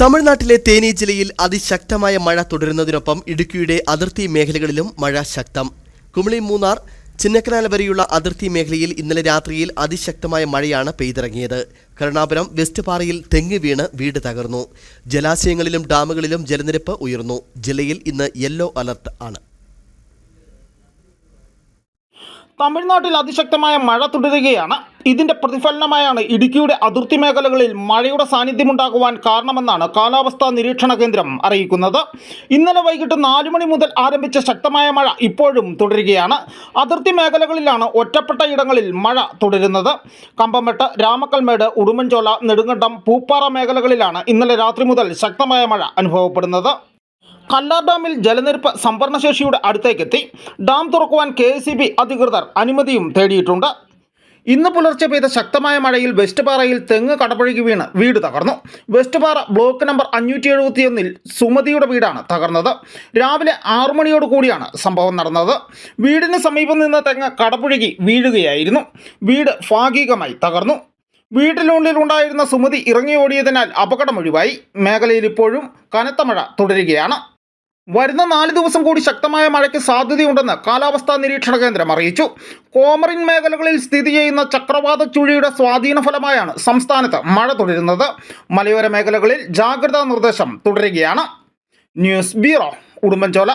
തമിഴ്നാട്ടിലെ തേനി ജില്ലയിൽ അതിശക്തമായ മഴ തുടരുന്നതിനൊപ്പം ഇടുക്കിയുടെ അതിർത്തി മേഖലകളിലും മഴ ശക്തം. കുമളി മൂന്നാർ ചിന്നക്കനാൽ വരെയുള്ള അതിർത്തി മേഖലയിൽ ഇന്നലെ രാത്രിയിൽ അതിശക്തമായ മഴയാണ് പെയ്തിറങ്ങിയത്. കരുണാപുരം വെസ്റ്റ് പാറയിൽ തെങ്ങ് വീണ് വീട് തകർന്നു. ജലാശയങ്ങളിലും ഡാമുകളിലും ജലനിരപ്പ് ഉയർന്നു. ജില്ലയിൽ ഇന്ന് യെല്ലോ അലർട്ട് ആണ്. തമിഴ്നാട്ടിൽ അതിശക്തമായ മഴ തുടരുകയാണ്. ഇതിന്റെ പ്രതിഫലനമായാണ് ഇടുക്കിയുടെ അതിർത്തി മേഖലകളിൽ മഴയുടെ സാന്നിധ്യമുണ്ടാകുവാൻ കാരണമെന്നാണ് കാലാവസ്ഥാ നിരീക്ഷണ കേന്ദ്രം അറിയിക്കുന്നത്. ഇന്നലെ വൈകിട്ട് നാലു മണി മുതൽ ആരംഭിച്ച ശക്തമായ മഴ ഇപ്പോഴും തുടരുകയാണ്. അതിർത്തി മേഖലകളിലാണ് ഒറ്റപ്പെട്ട ഇടങ്ങളിൽ മഴ തുടരുന്നത്. കമ്പമെട്ട് രാമക്കൽമേട് ഉടുമ്പൻചോല നെടുങ്കണ്ടം പൂപ്പാറ മേഖലകളിലാണ് ഇന്നലെ രാത്രി മുതൽ ശക്തമായ മഴ അനുഭവപ്പെടുന്നത്. കല്ലാർ ഡാമിൽ ജലനിരപ്പ് സംഭരണശേഷിയുടെ അടുത്തേക്കെത്തി. ഡാം തുറക്കുവാൻ കെ അധികൃതർ അനുമതിയും തേടിയിട്ടുണ്ട്. ഇന്ന് പുലർച്ചെ പെയ്ത ശക്തമായ മഴയിൽ വെസ്റ്റ് പാറയിൽ തെങ്ങ് കടപുഴകി വീണ് വീട് തകർന്നു. വെസ്റ്റ് പാറ ബ്ലോക്ക് നമ്പർ അഞ്ഞൂറ്റി എഴുപത്തിയൊന്നിൽ സുമതിയുടെ വീടാണ് തകർന്നത്. രാവിലെ ആറു മണിയോട് കൂടിയാണ് സംഭവം നടന്നത്. വീടിന് സമീപം നിന്ന് തെങ്ങ് കടപുഴകി വീഴുകയായിരുന്നു. വീട് ഭാഗികമായി തകർന്നു. വീട്ടിനുള്ളിൽ ഉണ്ടായിരുന്ന സുമതി ഇറങ്ങി ഓടിയതിനാൽ അപകടം ഒഴിവായി. മേഖലയിൽ ഇപ്പോഴും കനത്ത മഴ തുടരുകയാണ്. വരുന്ന നാല് ദിവസം കൂടി ശക്തമായ മഴയ്ക്ക് സാധ്യതയുണ്ടെന്ന് കാലാവസ്ഥാ നിരീക്ഷണ കേന്ദ്രം അറിയിച്ചു. കോമറിൻ മേഖലകളിൽ സ്ഥിതി ചെയ്യുന്ന ചക്രവാത ചുഴിയുടെ സ്വാധീന ഫലമായാണ് സംസ്ഥാനത്ത് മഴ തുടരുന്നത്. മലയോര മേഖലകളിൽ ജാഗ്രതാ നിർദ്ദേശം തുടരുകയാണ്. News bureau Udumbanchola.